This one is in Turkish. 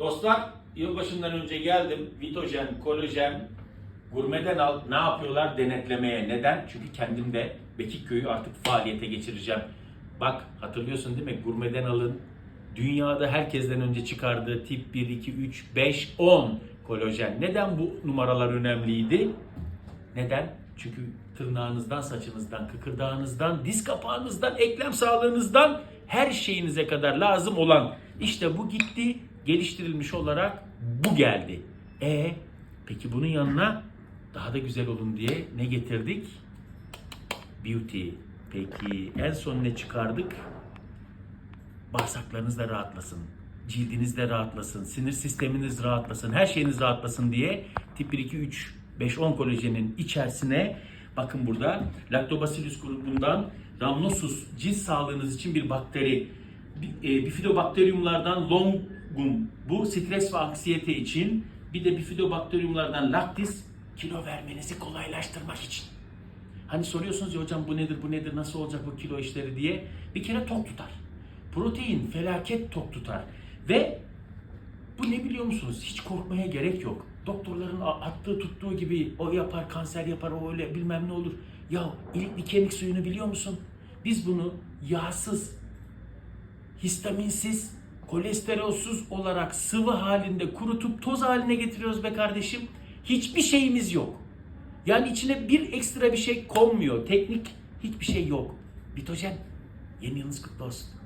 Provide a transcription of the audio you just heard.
Dostlar yılbaşından önce geldim. Vitojen, kolajen, gurmeden al. Ne yapıyorlar denetlemeye. Neden? Çünkü kendim de Bekikköy'ü artık faaliyete geçireceğim. Bak hatırlıyorsun değil mi? Gurmeden alın. Dünyada herkesten önce çıkardığı tip 1, 2, 3, 5, 10 kolajen. Neden bu numaralar önemliydi? Neden? Çünkü tırnağınızdan, saçınızdan, kıkırdağınızdan, diz kapağınızdan, eklem sağlığınızdan her şeyinize kadar lazım olan işte bu gitti, geliştirilmiş olarak bu geldi. E peki bunun yanına daha da güzel olun diye ne getirdik? Beauty. Peki en son ne çıkardık? Bağırsaklarınız da rahatlasın. Cildiniz de rahatlasın. Sinir sisteminiz rahatlasın. Her şeyiniz rahatlasın diye tip 1, 2, 3, 5, 10 kolajenin içerisine bakın burada Lactobacillus grubundan Rhamnosus cilt sağlığınız için bir bakteri e, longum bu stres ve anksiyete için bir de bifidobakteriyumlardan lactis kilo vermenizi kolaylaştırmak için. Hani soruyorsunuz ya hocam bu nedir bu nedir nasıl olacak bu kilo işleri diye bir kere tok tutar. Protein felaket tok tutar ve bu ne biliyor musunuz? Hiç korkmaya gerek yok. Doktorların attığı tuttuğu gibi o yapar kanser yapar o öyle bilmem ne olur. Ya ilikli kemik suyunu biliyor musun? Biz bunu yağsız, histaminsiz, kolesterolsüz olarak sıvı halinde kurutup toz haline getiriyoruz be kardeşim. Hiçbir şeyimiz yok. Yani içine bir ekstra bir şey konmuyor. Teknik hiçbir şey yok. Bitojen. Yeni yılınız kutlu olsun.